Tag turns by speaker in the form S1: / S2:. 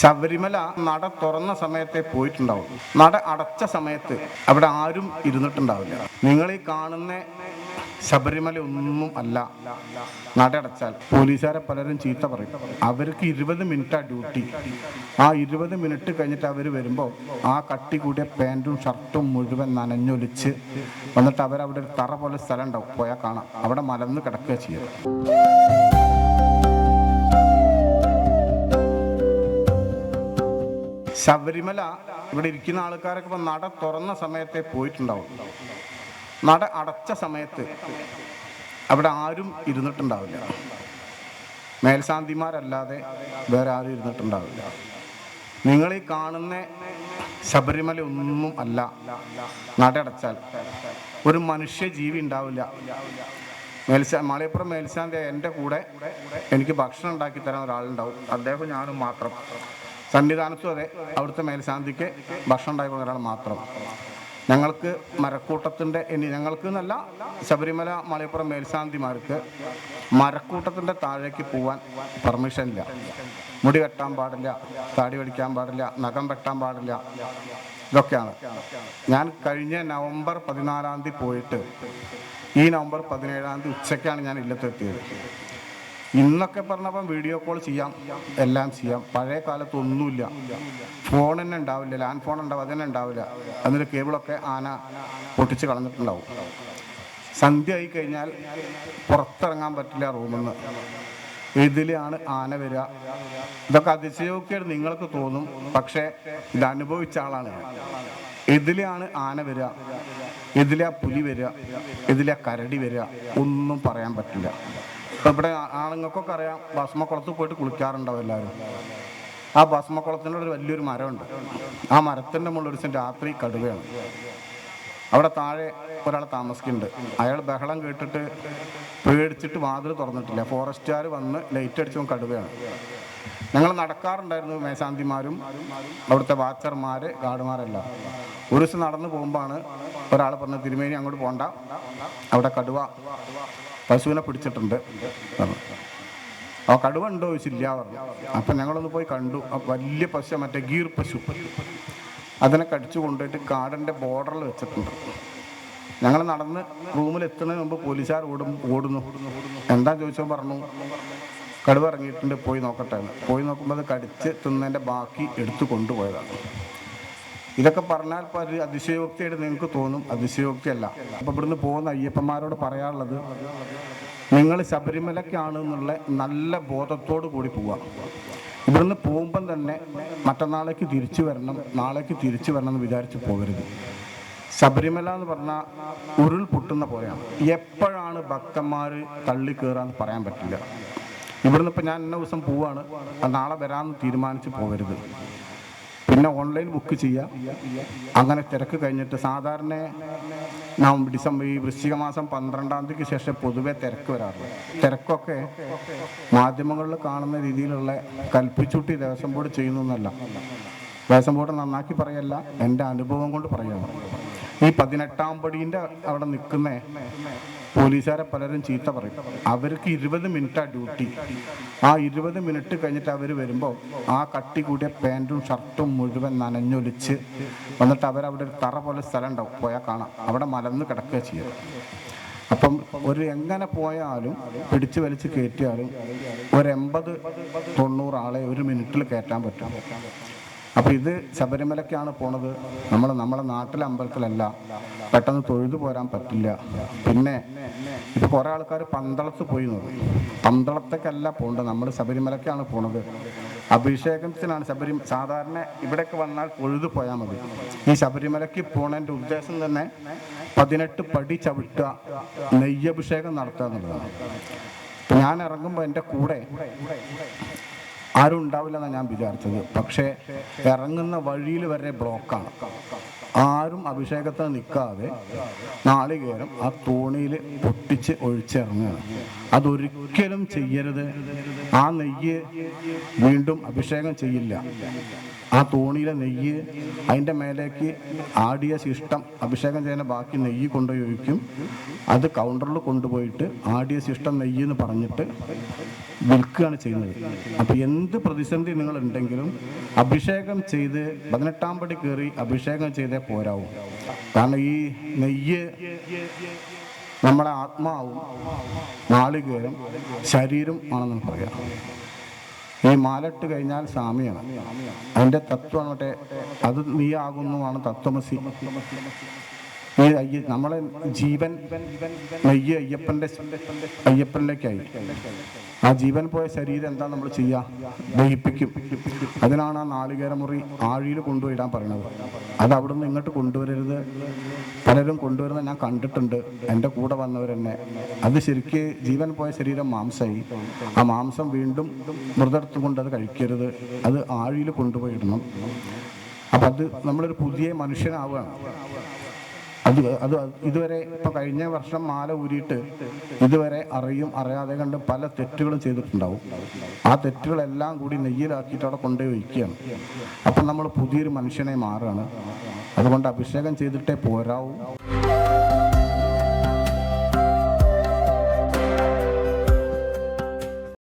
S1: ശബരിമല നട തുറന്ന സമയത്തെ പോയിട്ടുണ്ടാവും. നട അടച്ച സമയത്ത് അവിടെ ആരും ഇരുന്നിട്ടുണ്ടാവില്ല. നിങ്ങൾ ഈ കാണുന്ന ശബരിമല ഒന്നും അല്ല. നട അടച്ചാൽ പോലീസുകാരെ പലരും ചീത്ത പറയും. അവർക്ക് ഇരുപത് മിനിറ്റാ ഡ്യൂട്ടി. ആ ഇരുപത് മിനിറ്റ് കഴിഞ്ഞിട്ട് അവർ വരുമ്പോൾ ആ കട്ടി കൂടിയ പാന്റും ഷർട്ടും മുഴുവൻ നനഞ്ഞൊലിച്ച് വന്നിട്ട് അവരവിടെ ഒരു തറ പോലെ സ്ഥലം ഉണ്ടാവും. പോയാൽ കാണാം. അവിടെ മലന്ന് കിടക്കുക ചെയ്യുക ശബരിമല ഇവിടെ ഇരിക്കുന്ന ആൾക്കാരൊക്കെ നട തുറന്ന സമയത്തെ പോയിട്ടുണ്ടാവും. നട അടച്ച സമയത്ത് അവിടെ ആരും ഇരുന്നിട്ടുണ്ടാവില്ല. മേൽശാന്തിമാരല്ലാതെ വേറെ ആരും ഇരുന്നിട്ടുണ്ടാവില്ല. നിങ്ങൾ ഈ കാണുന്ന ശബരിമല ഒന്നും അല്ല. നട അടച്ചാൽ ഒരു മനുഷ്യ ജീവി ഉണ്ടാവില്ല. മേൽശാ മലയപ്പുറം മേൽശാന്തി എന്റെ കൂടെ എനിക്ക് ഭക്ഷണം ഉണ്ടാക്കി തരാൻ ഒരാളുണ്ടാവും. അദ്ദേഹം ഞാനും മാത്രം. സന്നിധാനത്തും അതെ അവിടുത്തെ മേൽശാന്തിക്ക് ഭക്ഷണം ഉണ്ടായി ഒരാൾ മാത്രം. ഞങ്ങൾക്ക് മരക്കൂട്ടത്തിന്റെ ഇനി ഞങ്ങൾക്ക് എന്നല്ല ശബരിമല മലയപ്പുറം മേൽശാന്തിമാർക്ക് മരക്കൂട്ടത്തിന്റെ താഴേക്ക് പോവാൻ പെർമിഷൻ ഇല്ല. മുടി വെട്ടാൻ പാടില്ല താടി വടിക്കാൻ പാടില്ല നഖം വെട്ടാൻ പാടില്ല. ഇതൊക്കെയാണ്. ഞാൻ കഴിഞ്ഞ നവംബർ പതിനാലാം തീയതി പോയിട്ട് ഈ നവംബർ പതിനേഴാം തീയതി ഉച്ചയ്ക്കാണ് ഞാൻ ഇല്ലത്തെത്തിയത് ഇന്നൊക്കെ പറഞ്ഞപ്പം വീഡിയോ കോൾ ചെയ്യാം എല്ലാം ചെയ്യാം. പഴയ കാലത്ത് ഒന്നുമില്ല. ഫോൺ തന്നെ ഉണ്ടാവില്ല. ലാൻഡ് ഫോൺ ഉണ്ടാവും അതന്നെ ഉണ്ടാവില്ല. എന്നിട്ട് കേബിളൊക്കെ ആന പൊട്ടിച്ച് കളഞ്ഞിട്ടുണ്ടാവും. സന്ധ്യ ആയി കഴിഞ്ഞാൽ പുറത്തിറങ്ങാൻ പറ്റില്ല റൂമിൽ നിന്ന് ഇതിലാണ് ആന വരിക. ഇതൊക്കെ അതിശയോക്തിയായിട്ട് നിങ്ങൾക്ക് തോന്നും പക്ഷേ ഇത് അനുഭവിച്ച ആളാണ്. ഇതിലാണ് ആന വരിക. ഇതിലെ പുലി വരിക. ഇതിലെ കരടി വരിക. ഒന്നും പറയാൻ പറ്റില്ല. ഇവിടെ ആണുങ്ങൾക്കൊക്കെ അറിയാം ഭസ്മക്കുളത്ത് പോയിട്ട് കുളിക്കാറുണ്ടാവും എല്ലാവരും. ആ ഭസ്മക്കുളത്തിന്റെ ഒരു വലിയൊരു മരമുണ്ട്. ആ മരത്തിന്റെ മുകളിൽ ഒരു ദിവസം രാത്രി കടുവയാണ്. അവിടെ താഴെ ഒരാൾ താമസിക്കുന്നുണ്ട്. അയാൾ ബഹളം കേട്ടിട്ട് പേടിച്ചിട്ട് വാതിൽ തുറന്നിട്ടില്ല. ഫോറസ്റ്റുകാർ വന്ന് ലൈറ്റ് അടിച്ചു കടുവയാണ്. ഞങ്ങൾ നടക്കാറുണ്ടായിരുന്നു മേശാന്തിമാരും അവിടുത്തെ വാച്ചർമാർ ഗാർഡുമാരെല്ലാം. ഒരു ദിവസം നടന്നു പോകുമ്പോഴാണ് ഒരാൾ പറഞ്ഞ തിരുമേനി അങ്ങോട്ട് പോണ്ട. അവിടെ കടുവ പശുവിനെ പിടിച്ചിട്ടുണ്ട്. ആ കടുവ ഉണ്ടോ ചോദിച്ചില്ല. പറഞ്ഞു അപ്പം ഞങ്ങളൊന്ന് പോയി കണ്ടു. വലിയ പശു മറ്റേ ഗീർ പശു. അതിനെ കടിച്ചു കൊണ്ടുപോയിട്ട് കാടിന്റെ ബോർഡറിൽ വെച്ചിട്ടുണ്ട്. ഞങ്ങൾ നടന്ന് റൂമിൽ എത്തുന്നതിന് മുമ്പ് പോലീസുകാർ ഓടും ഓടുന്നു. എന്താ ചോദിച്ചോ പറഞ്ഞു. കടുവ ഇറങ്ങിയിട്ടുണ്ട്. പോയി നോക്കട്ടെ പോയി നോക്കുമ്പോൾ അത് കടിച്ച് തിന്നതിന്റെ ബാക്കി എടുത്തു കൊണ്ടുപോയതാണ്. ഇതൊക്കെ പറഞ്ഞാൽ അത് അതിശയോക്തിയായിട്ട് നിങ്ങൾക്ക് തോന്നും. അതിശയോക്തിയല്ല. അപ്പോൾ ഇവിടുന്ന് പോകുന്ന അയ്യപ്പന്മാരോട് പറയാനുള്ളത് നിങ്ങൾ ശബരിമലയ്ക്കാണ് എന്നുള്ള നല്ല ബോധത്തോടു കൂടി പോവുക. ഇവിടുന്ന് പോകുമ്പം തന്നെ മറ്റന്നാളേക്ക് തിരിച്ചു വരണം നാളേക്ക് തിരിച്ചു വരണം എന്ന് വിചാരിച്ച് പോകരുത്. ശബരിമല എന്ന് പറഞ്ഞാൽ ഉരുൾ പൊട്ടുന്ന പോലെയാണ്. എപ്പോഴാണ് ഭക്തന്മാർ തള്ളി കയറാന്ന് പറയാൻ പറ്റില്ല. ഇവിടുന്ന് ഇപ്പം ഞാൻ ഇന്ന ദിവസം പോവാണ്. നാളെ വരാമെന്ന് തീരുമാനിച്ച് പോകരുത്. പിന്നെ ഓൺലൈൻ ബുക്ക് ചെയ്യാം. അങ്ങനെ തിരക്ക് കഴിഞ്ഞിട്ട് സാധാരണ നവംബർ ഡിസംബർ ഈ വൃശ്ചിക മാസം പന്ത്രണ്ടാം തീയതിക്ക് ശേഷം പൊതുവെ തിരക്ക് വരാറുള്ളൂ തിരക്കൊക്കെ മാധ്യമങ്ങളിൽ കാണുന്ന രീതിയിലുള്ള കൽപ്പിച്ചുട്ടി ദേവസ്വം ബോർഡ് ചെയ്യുന്നൊന്നല്ല ദേവസ്വം ബോർഡ് നന്നാക്കി പറയല്ല എന്റെ അനുഭവം കൊണ്ട് പറയുകയാണ് ഈ പതിനെട്ടാം പടീന്റെ അവിടെ നിൽക്കുന്ന പോലീസുകാരെ പലരും ചീത്ത പറയും. അവർക്ക് ഇരുപത് മിനിറ്റാണ് ഡ്യൂട്ടി. ആ ഇരുപത് മിനിറ്റ് കഴിഞ്ഞിട്ട് അവർ വരുമ്പോൾ ആ കട്ടി കൂടിയ പാന്റും ഷർട്ടും മുഴുവൻ നനഞ്ഞൊലിച്ച് വന്നിട്ട് അവരവിടെ ഒരു തറ പോലെ സ്ഥലം ഉണ്ടാവും പോയാൽ കാണാം. അവിടെ മലന്ന് കിടക്കുക ചെയ്യും. അപ്പം ഒരു എങ്ങനെ പോയാലും പിടിച്ചു വലിച്ച് കയറ്റിയാലും ഒരു എൺപത് തൊണ്ണൂറ് ആളെ ഒരു മിനിറ്റിൽ കയറ്റാൻ പറ്റും. അപ്പോൾ ഇത് ശബരിമലയ്ക്കാണ് പോണത്. നമ്മൾ നമ്മളെ നാട്ടിലെ അമ്പലത്തിലല്ല. പെട്ടെന്ന് തൊഴുതു പോരാൻ പറ്റില്ല. പിന്നെ ഇപ്പോൾ കുറേ ആൾക്കാർ പന്തളത്ത് പോയി നോക്കും പന്തളത്തേക്കല്ല പോകേണ്ടത് നമ്മൾ ശബരിമലയ്ക്കാണ് പോണത്. അഭിഷേകത്തിനാണ് ശബരി സാധാരണ ഇവിടേക്ക് വന്നാൽ പൊഴുതു പോയാൽ മതി. ഈ ശബരിമലയ്ക്ക് പോണതിന്റെ ഉദ്ദേശം തന്നെ പതിനെട്ട് പടി ചവിട്ടുക നെയ്യഭിഷേകം നടത്തുക എന്നുള്ളതാണ് ഞാൻ ഇറങ്ങുമ്പോൾ എന്റെ കൂടെ ആരും ഉണ്ടാവില്ലെന്നാണ് ഞാൻ വിചാരിച്ചത്. പക്ഷേ ഇറങ്ങുന്ന വഴിയിൽ വരെ ബ്ലോക്കാണ്. ആരും അഭിഷേകത്തിന് നിൽക്കാതെ നാളികേരം ആ തോണിയിൽ പൊട്ടിച്ച് ഒഴിച്ചിറങ്ങുകയാണ്. അതൊരിക്കലും ചെയ്യരുത്. ആ നെയ്യ് വീണ്ടും അഭിഷേകം ചെയ്യില്ല. ആ തോണിയിലെ നെയ്യ് അതിന്റെ മേലേക്ക് ആടിയ ശിഷ്ടം അഭിഷേകം ചെയ്യുന്ന ബാക്കി നെയ്യ് കൊണ്ടുപോയി അത് കൗണ്ടറിൽ കൊണ്ടുപോയിട്ട് ആടിയ ശിഷ്ടം നെയ്യ് എന്ന് പറഞ്ഞിട്ട് വിൽക്കുകയാണ് ചെയ്യുന്നത്. അപ്പോൾ എന്ത് പ്രതിസന്ധി നിങ്ങൾ ഉണ്ടെങ്കിലും അഭിഷേകം ചെയ്ത് പതിനെട്ടാം പടി കയറി അഭിഷേകം ചെയ്തേ പോരാവും. കാരണം ഈ നെയ്യ് നമ്മുടെ ആത്മാവും നാളികേരം ശരീരം ആണെന്ന് പറയാം. ഈ മാലട്ട് കഴിഞ്ഞാൽ സാമ്യമാണ് അതിന്റെ തത്വമാണ് മറ്റേ അത് നീ ആകുന്നുമാണ് തത്വമസി. ഈ നമ്മളെ ജീവൻ നെയ്യ് അയ്യപ്പന്റെ അയ്യപ്പനിലേക്കായി. ആ ജീവൻ പോയ ശരീരം എന്താ നമ്മൾ ചെയ്യുക ദഹിപ്പിക്കും. അതിനാണ് ആ നാളികേര മുറി ആഴിയിൽ കൊണ്ടുപോയിടാൻ പറയുന്നത് അത് അവിടെ നിന്ന് ഇങ്ങോട്ട് കൊണ്ടുവരരുത്. പലരും കൊണ്ടുവരുന്നത് ഞാൻ കണ്ടിട്ടുണ്ട്. എന്റെ കൂടെ വന്നവരെന്നെ അത് ശരിക്ക് ജീവൻ പോയ ശരീരം മാംസമായി ആ മാംസം വീണ്ടും മൃതെടുത്ത് കൊണ്ട് അത് കഴിക്കരുത്. അത് ആഴിയിൽ കൊണ്ടുപോയി ഇടണം അപ്പം അത് നമ്മളൊരു പുതിയ മനുഷ്യനാവുകയാണ്. അത് അത് ഇതുവരെ ഇപ്പൊ കഴിഞ്ഞ വർഷം മാല ഊരിയിട്ട് ഇതുവരെ അറിയും അറിയാതെ കണ്ട് പല തെറ്റുകളും ചെയ്തിട്ടുണ്ടാവും. ആ തെറ്റുകളെല്ലാം കൂടി നെയ്യിലാക്കിയിട്ട് അവിടെ കൊണ്ടുപോയി വയ്ക്കുകയാണ്. അപ്പം നമ്മൾ പുതിയൊരു മനുഷ്യനെ മാറുകയാണ്. അതുകൊണ്ട് അഭിഷേകം ചെയ്തിട്ടേ പോരാവൂ.